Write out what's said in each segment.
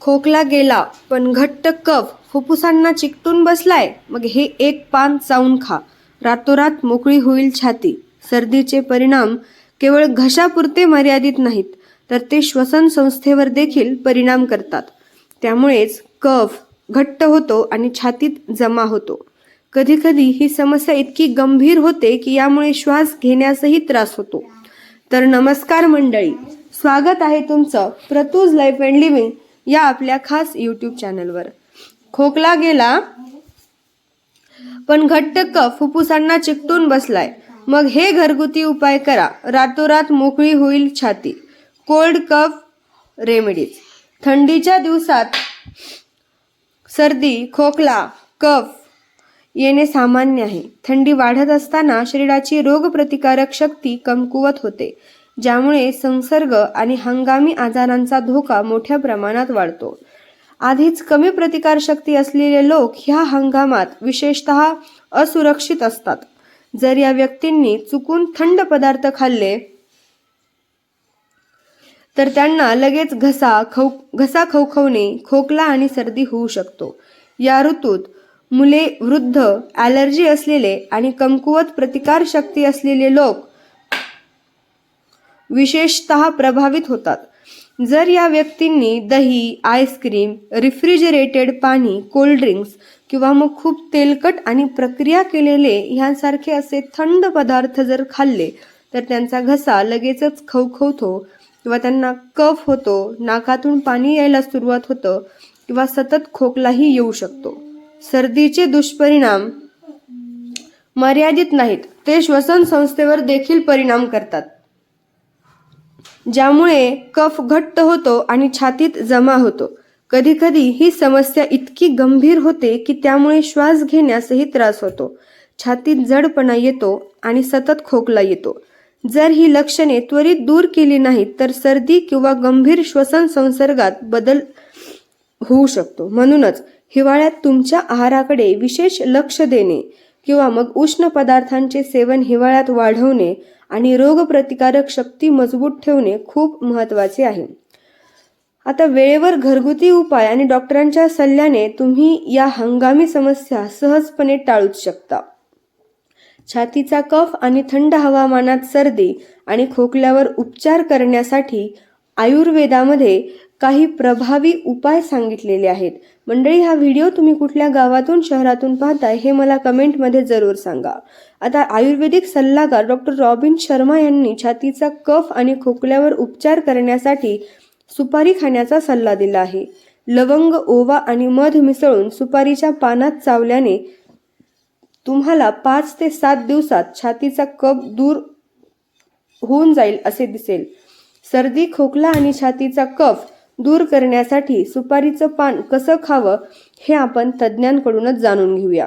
खोकला गेला पण घट्ट कफ फुफ्फुसांना चिकटून बसलाय मग हे एक पान चावून खा. रातोरात मोकळी होईल छाती. सर्दीचे परिणाम केवळ घशापुरते मर्यादित नाहीत तर ते श्वसन संस्थेवर देखील परिणाम करतात. त्यामुळेच कफ घट्ट होतो आणि छातीत जमा होतो. कधीकधी ही समस्या इतकी गंभीर होते की यामुळे श्वास घेण्यासही त्रास होतो. तर नमस्कार मंडळी स्वागत आहे तुमचं प्रतूज लाईफ अँड लिव्हिंग या आपल्या खास यूट्यूब चॅनलवर खोकला गेला पण घट्ट कफ फुफ्फुसांना चिकटून बसलाय. मग हे घरगुती उपाय करा. रातोरात मोकळी होईल छाती. Cold cough remedies. थंडीच्या दिवसात सर्दी खोकला कफ येणे सामान्य आहे. थंडी वाढत असताना शरीराची रोगप्रतिकारक शक्ती कमकुवत होते. ज्यामुळे संसर्ग आणि हंगामी आजारांचा धोका मोठ्या प्रमाणात वाढतो. आधीच कमी प्रतिकारशक्ती असलेले लोक ह्या हंगामात विशेषतः असुरक्षित असतात. जर या व्यक्तींनी चुकून थंड पदार्थ खाल्ले तर त्यांना लगेच घसा खव घसा खवखवणे खोकला आणि सर्दी होऊ शकतो. या ऋतूत मुले वृद्ध ॲलर्जी असलेले आणि कमकुवत प्रतिकारशक्ती असलेले लोक विशेषतः प्रभावित होतात. जर या व्यक्तींनी दही आईस्क्रीम रिफ्रिजरेटेड पाणी कोल्ड ड्रिंक्स किंवा मग खूप तेलकट आणि प्रक्रिया केलेले ह्यांसारखे असे थंड पदार्थ जर खाल्ले तर त्यांचा घसा लगेचच खवखवतो किंवा त्यांना कफ होतो नाकातून पाणी यायला सुरुवात होतं किंवा सतत खोकलाही येऊ शकतो. सर्दीचे दुष्परिणाम मर्यादित नाहीत. ते श्वसन संस्थेवर देखील परिणाम करतात. ज्यामुळे कफ घट्ट होतो आणि छातीत जमा होतो. कधीकधी ही समस्या इतकी गंभीर होते की त्यामुळे श्वास घेण्यासही त्रास होतो. छातीत जडपणा येतो आणि सतत खोकला येतो. जर ही लक्षणे त्वरित दूर केली नाहीत तर सर्दी किंवा गंभीर श्वसन संसर्गात बदल होऊ शकतो. म्हणूनच हिवाळ्यात तुमच्या आहाराकडे विशेष लक्ष देणे किंवा मग उष्ण पदार्थांचे सेवन हिवाळ्यात वाढवणे आणि रोगप्रतिकारक शक्ती मजबूत ठेवणे खूप महत्त्वाचे आहे. आता वेळेवर घरगुती उपाय आणि डॉक्टरांच्या सल्ल्याने तुम्ही या हंगामी समस्या सहजपणे टाळूच शकता. छातीचा कफ आणि थंड हवामानात सर्दी आणि खोकल्यावर उपचार करण्यासाठी आयुर्वेदामध्ये काही प्रभावी उपाय सांगितलेले आहेत. मंडळी हा व्हिडिओ तुम्ही कुठल्या गावातून शहरातून पाहताय हे मला कमेंटमध्ये जरूर सांगा. आता आयुर्वेदिक सल्लागार डॉक्टर रॉबिन शर्मा यांनी छातीचा कफ आणि खोकल्यावर उपचार करण्यासाठी सुपारी खाण्याचा सल्ला दिला आहे. लवंग ओवा आणि मध मिसळून सुपारीच्या पानात चावल्याने तुम्हाला पाच ते सात दिवसात छातीचा कफ दूर होऊन जाईल असे दिसेल. सर्दी खोकला आणि छातीचा कफ दूर करण्यासाठी सुपारीचं पान कसं खावं हे आपण तज्ज्ञांकडूनच जाणून घेऊया.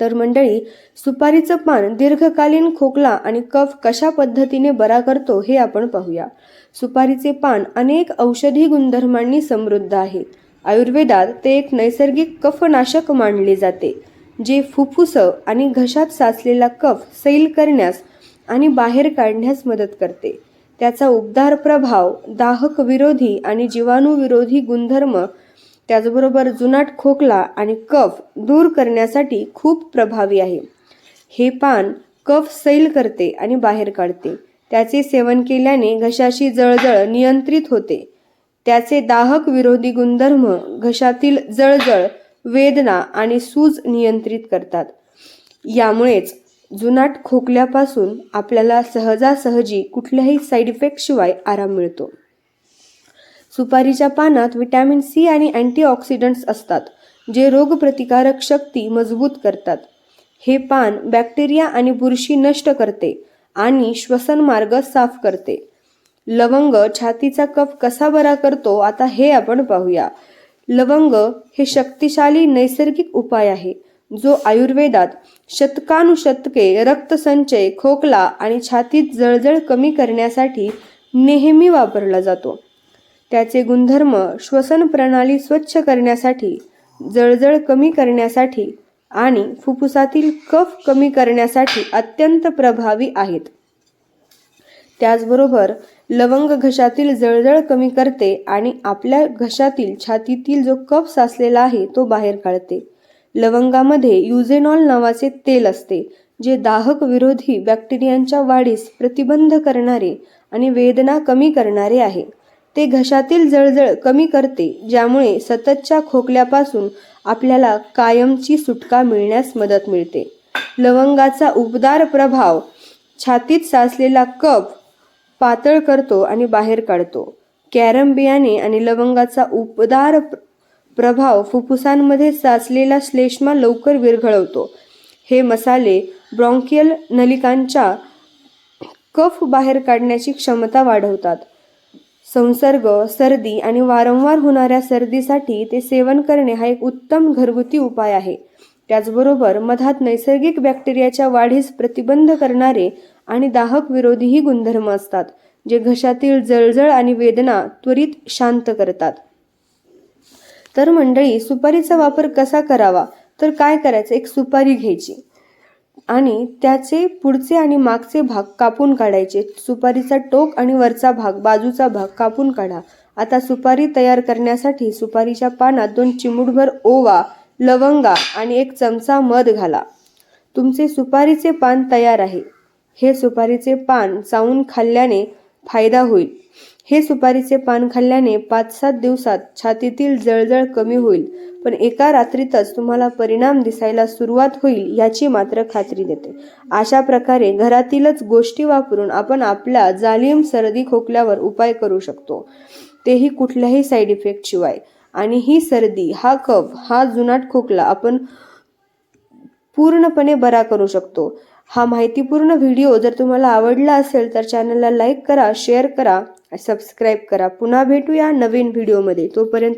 तर मंडळी सुपारीचं पान दीर्घकालीन खोकला आणि कफ कशा पद्धतीने बरा करतो हे आपण पाहूया. सुपारीचे पान अनेक औषधी गुणधर्मांनी समृद्ध आहे. आयुर्वेदात ते एक नैसर्गिक कफनाशक मानले जाते जे फुफ्फुस आणि घशात साचलेला कफ सैल करण्यास आणि बाहेर काढण्यास मदत करते. त्याचा उबदार प्रभाव दाहक विरोधी आणि जीवाणूविरोधी गुणधर्म त्याचबरोबर जुनाट खोकला आणि कफ दूर करण्यासाठी खूप प्रभावी आहे. हे पान कफ सैल करते आणि बाहेर काढते. त्याचे सेवन केल्याने घशाची जळजळ नियंत्रित होते. त्याचे दाहक विरोधी गुणधर्म घशातील जळजळ वेदना आणि सूज नियंत्रित करतात. यामुळेच जुनाट खोकल्यापासून आपल्याला सहजासहजी कुठल्याही साईड इफेक्टशिवाय आराम मिळतो. सुपारीच्या पानात विटॅमिन सी आणि अँटीऑक्सिडंट्स असतात जे रोगप्रतिकारक शक्ती मजबूत करतात. हे पान बॅक्टेरिया आणि बुरशी नष्ट करते आणि श्वसन मार्ग साफ करते. लवंग छातीचा कफ कसा बरा करतो आता हे आपण पाहूया. लवंग हे शक्तिशाली नैसर्गिक उपाय आहे. जो आयुर्वेदात शतकानुशतके रक्तसंचय खोकला आणि छातीत जळजळ कमी करण्यासाठी नेहमी वापरला जातो. त्याचे गुणधर्म श्वसन प्रणाली स्वच्छ करण्यासाठी जळजळ कमी करण्यासाठी आणि फुफ्फुसातील कफ कमी करण्यासाठी अत्यंत प्रभावी आहेत. त्याचबरोबर लवंग घशातील जळजळ कमी करते आणि आपल्या घशातील छातीतील जो कफ साचलेला आहे तो बाहेर काढते. लवंगामध्ये युझेनॉल नावाचे तेल असते जे दाहक विरोधी बॅक्टेरियांच्या वाढीस प्रतिबंध करणारे आणि वेदना कमी करणारे आहे. ते घशातील जळजळ कमी करते ज्यामुळे सततच्या खोकल्यापासून आपल्याला कायमची सुटका मिळण्यास मदत मिळते. लवंगाचा उबदार प्रभाव छातीत साचलेला कफ पातळ करतो आणि बाहेर काढतो. कॅरम बियाणे आणि लवंगाचा उपदार प्रभाव फुफ्फुसांमध्ये साचलेला श्लेष्मा लवकर विरघळवतो. हे मसाले ब्रॉन्कियल नलिकांच्या कफ बाहेर काढण्याची क्षमता वाढवतात. संसर्ग सर्दी आणि वारंवार होणाऱ्या सर्दीसाठी ते सेवन करणे हा एक उत्तम घरगुती उपाय आहे. त्याचबरोबर मधात नैसर्गिक बॅक्टेरियाच्या वाढीस प्रतिबंध करणारे आणि दाहक विरोधीही गुणधर्म असतात जे घशातील जळजळ आणि वेदना त्वरित शांत करतात. तर मंडळी सुपारीचा वापर कसा करावा? तर काय करायचं? एक सुपारी घ्यायची आणि त्याचे पुढचे आणि मागचे भाग कापून काढायचे. सुपारीचा टोक आणि वरचा भाग बाजूचा भाग कापून काढा. आता सुपारी तयार करण्यासाठी सुपारीच्या पानात दोन चिमूटभर ओवा लवंगा आणि एक चमचा मध घाला. तुमचे सुपारीचे पान तयार आहे. हे सुपारीचे पान चावून खाल्ल्याने फायदा होईल. हे सुपारीचे पान खाल्ल्याने पाच सात दिवसात छातीतील जळजळ कमी होईल पण एका रात्रीतच तुम्हाला परिणाम दिसायला सुरुवात होईल याची मात्र खात्री देते. अशा प्रकारे घरातीलच गोष्टी वापरून आपण आपल्या जालिम सर्दी खोकल्यावर उपाय करू शकतो. तेही कुठल्याही साईड इफेक्ट शिवाय. आणि ही सर्दी हा कफ हा जुनाट खोकला आपण पूर्णपणे बरा करू शकतो. हा माहितीपूर्ण व्हिडिओ जर तुम्हाला आवडला असेल तर चॅनलला लाईक करा शेअर करा सबस्क्राईब करा. पुन्हा भेटूया नवीन व्हिडिओमध्ये. तोपर्यंत